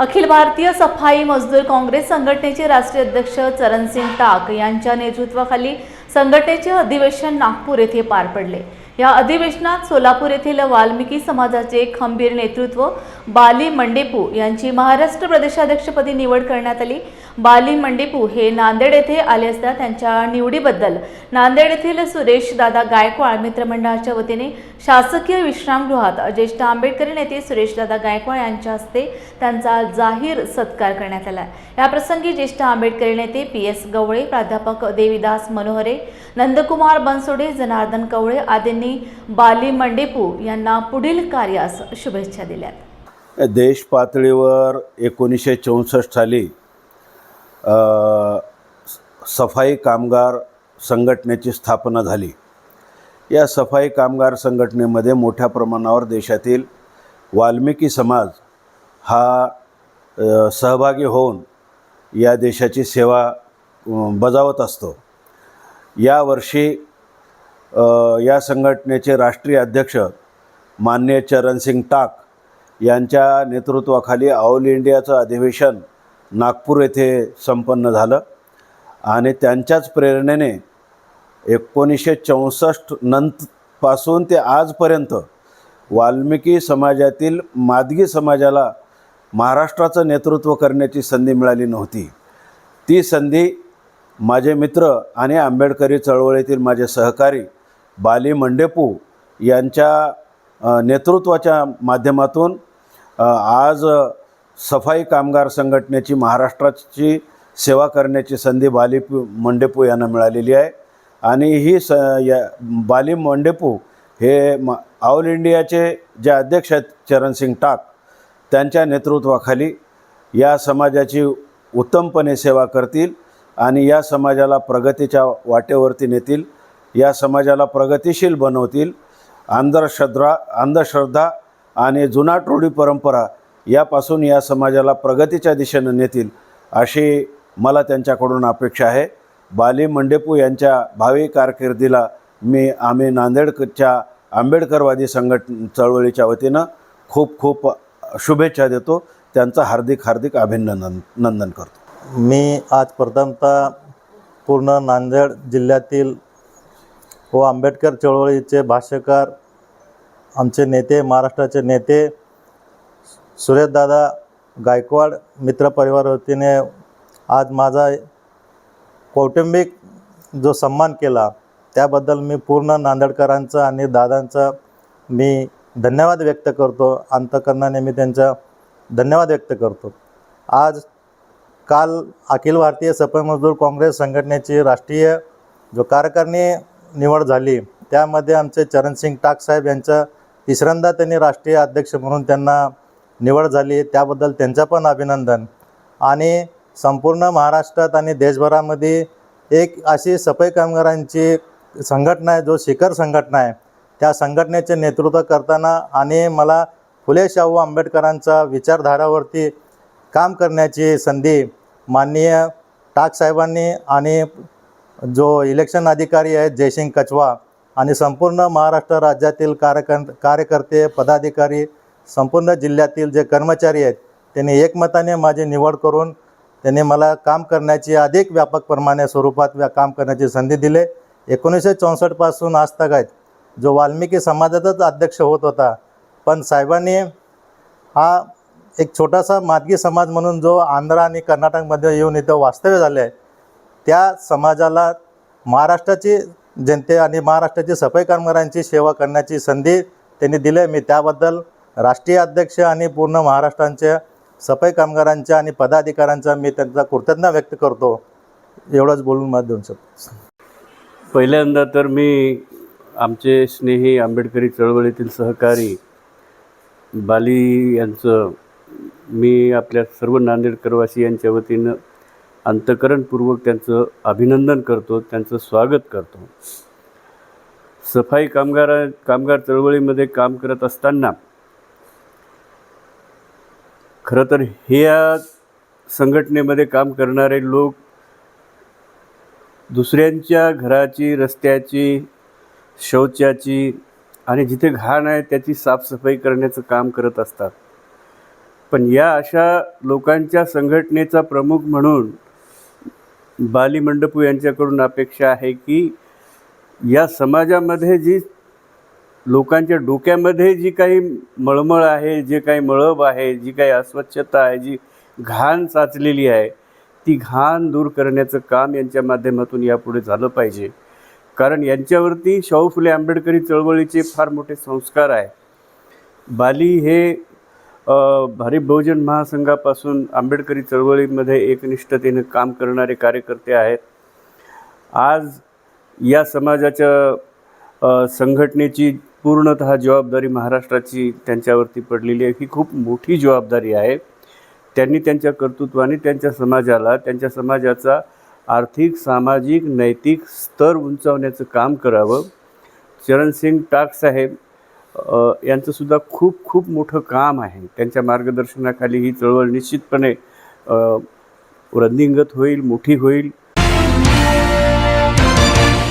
अखिल भारतीय सफाई मजदूर काँग्रेस संघटनेचे राष्ट्रीय अध्यक्ष चरणसिंग टाक यांच्या नेतृत्वाखाली संघटनेचे अधिवेशन नागपूर येथे पार पडले. या अधिवेशनात सोलापूर येथील वाल्मिकी समाजाचे खंबीर नेतृत्व बाली मंडेपू यांची महाराष्ट्र प्रदेशाध्यक्षपदी निवड करण्यात आली. बाली मंडीपू हे नांदेड येथे आले असता त्यांच्या निवडीबद्दल. नांदेड येथील सुरेश दादा गायकवाड मित्रमंडळाच्या वतीने शासकीय विश्रामगृहात ज्येष्ठ आंबेडकरी नेते सुरेश दादा गायकवाड यांच्या हस्ते त्यांचा जाहीर सत्कार करण्यात आला. याप्रसंगी ज्येष्ठ आंबेडकरी नेते पी एस गवळे प्राध्यापक देवीदास मनोहरे नंदकुमार बनसोडे जनार्दन कवळे आदींनी बाली मंडेपू यांना पुढील कार्यास शुभेच्छा दिल्या देश पातळीवर एकोणीसशे चौसष्ट साली सफाई कामगार संघटनेची स्थापना झाली. या सफाई कामगार संघटनेमध्ये मोठ्या प्रमाणावर देशातील वाल्मिकी समाज हा सहभागी होऊन या देशाची सेवा बजावत असतो. यावर्षी या संघटनेचे राष्ट्रीय अध्यक्ष मान्य चरणसिंग टाक यांच्या नेतृत्वाखाली ऑल इंडियाचं अधिवेशन नागपूर येथे संपन्न झालं आणि त्यांच्याच प्रेरणेने एकोणीसशे चौसष्ट नंतपासून ते आजपर्यंत वाल्मिकी समाजातील मादगी समाजाला महाराष्ट्राचं नेतृत्व करण्याची संधी मिळाली नव्हती. ती संधी माझे मित्र आणि आंबेडकरी चळवळीतील माझे सहकारी बाली मंडेपू यांच्या नेतृत्वाच्या माध्यमातून आज सफाई कामगार संघटनेची महाराष्ट्राची सेवा करण्याची संधी बाली मंडेपू यांना मिळालेली आहे. आणि ही स या बाली मंडेपू हे म ऑल इंडियाचे जे अध्यक्ष आहेत चरणसिंग टाक त्यांच्या नेतृत्वाखाली या समाजाची उत्तमपणे सेवा करतील आणि या समाजाला प्रगतीच्या वाटेवरती नेतील या समाजाला प्रगतिशील बनवतील. अंधश्रद्धा अंधश्रद्धा आणि जुनाट रूढी परंपरा यापासून या समाजाला प्रगतीच्या दिशेनं नेतील अशी मला त्यांच्याकडून अपेक्षा आहे. बाली मंडेपू यांच्या भावी कारकिर्दीला मी आम्ही नांदेडच्या आंबेडकरवादी संघट चळवळीच्या वतीनं खूप खूप शुभेच्छा देतो. त्यांचं हार्दिक हार्दिक अभिनंदन नंदन करतो. मी आज प्रथमतः पूर्ण नांदेड जिल्ह्यातील व आंबेडकर चळवळीचे भाष्यकार आमचे नेते महाराष्ट्राचे नेते सुरेशदादा गायकवाड मित्रपरिवार वतीने आज माझा कौटुंबिक जो सन्मान केला त्याबद्दल मी पूर्ण नांदेडकरांचा आणि दादांचा मी धन्यवाद व्यक्त करतो. अंतकरणाने मी त्यांचा धन्यवाद व्यक्त करतो. आज काल अखिल भारतीय सफाई मजदूर काँग्रेस संघटनेची राष्ट्रीय जो कार्यकारिणी निवड झाली त्यामध्ये आमचे चरणसिंग टाक साहेब यांचा तिसऱ्यांदा त्यांनी राष्ट्रीय अध्यक्ष म्हणून त्यांना निवड झाली त्याबद्दल त्यांचं पण अभिनंदन. आणि संपूर्ण महाराष्ट्रात आणि देशभरामध्ये एक अशी सफाई कामगारांची संघटना आहे जो शिखर संघटना आहे त्या संघटनेचे नेतृत्व करताना आणि मला फुले शाहू आंबेडकरांचा विचारधारावरती काम करण्याची संधी माननीय टाक साहेबांनी आणि जो इलेक्शन अधिकारी आहेत जयसिंग कचवा आणि संपूर्ण महाराष्ट्र राज्यातील कार्यकर् कार्यकर्ते पदाधिकारी संपूर्ण जिल्ह्यातील जे कर्मचारी आहेत त्यांनी एकमताने माझी निवड करून त्यांनी मला काम करण्याची अधिक व्यापक प्रमाणे स्वरूपात काम करण्याची संधी दिली. एकोणीसशे चौसष्टपासून आज तक आहेत. जो वाल्मिकी समाजाचाच अध्यक्ष होत होता पण साहेबांनी हा एक छोटासा मादगी समाज म्हणून जो आंध्र आणि कर्नाटकमध्ये येऊन इथं वास्तव्य झाले आहे त्या समाजाला महाराष्ट्राची जनते आणि महाराष्ट्राची सफाई कामगारांची सेवा करण्याची संधी त्यांनी दिली. आहे मी त्याबद्दल राष्ट्रीय अध्यक्ष आणि पूर्ण महाराष्ट्रांच्या सफाई कामगारांच्या आणि पदाधिकाऱ्यांचा मी त्यांचा कृतज्ञता व्यक्त करतो. एवढंच बोलून मत देऊ शकतो पहिल्यांदा तर मी आमचे स्नेही आंबेडकरी चळवळीतील सहकारी बाली यांचं मी आपल्या सर्व नांदेडकरवासी यांच्या वतीनं अंतकरणपूर्वक त्यांचं अभिनंदन करतो त्यांचं स्वागत करतो. सफाई कामगार कामगार चळवळीमध्ये काम करत असताना खरं तर ह्या संघटनेमध्ये काम करणारे लोक दुसऱ्यांच्या घराची रस्त्याची शौचाची आणि जिथे घाण आहे त्याची साफसफाई करण्याचं काम करत असतात. पण या अशा लोकांच्या संघटनेचा प्रमुख म्हणून बाली मंडपू यांच्याकडून अपेक्षा आहे की या समाजामध्ये जी लोकांच्या डोक्यामध्ये जी काही मळमळ आहे जे काही मळब आहे जी काही अस्वच्छता आहे जी घाण साचलेली आहे ती घाण दूर करण्याचं काम यांच्या माध्यमातून यापुढे झालं पाहिजे. कारण यांच्यावरती शाहू फुले आंबेडकरी चळवळीचे फार मोठे संस्कार आहे बाली हे भारिप बहुजन महासंघापासून आंबेडकरी चळवळीमध्ये एकनिष्ठतेनं काम करणारे कार्यकर्ते आहेत. आज या समाजाच्या संघटनेची पूर्णत जबाबदारी महाराष्ट्राची त्यांच्यावरती पडलेली आहे. ही खूप मोठी जबाबदारी आहे. त्यांनी त्यांच्या कर्तृत्वाने त्यांच्या समाजाला त्यांच्या समाजाचा आर्थिक सामाजिक नैतिक स्तर उंचावण्याचं काम करावं. चरणसिंग टाकसाहेब यांचंसुद्धा खूप खूप मोठं काम आहे. त्यांच्या मार्गदर्शनाखाली ही चळवळ निश्चितपणे वृद्धिंगत होईल मोठी होईल.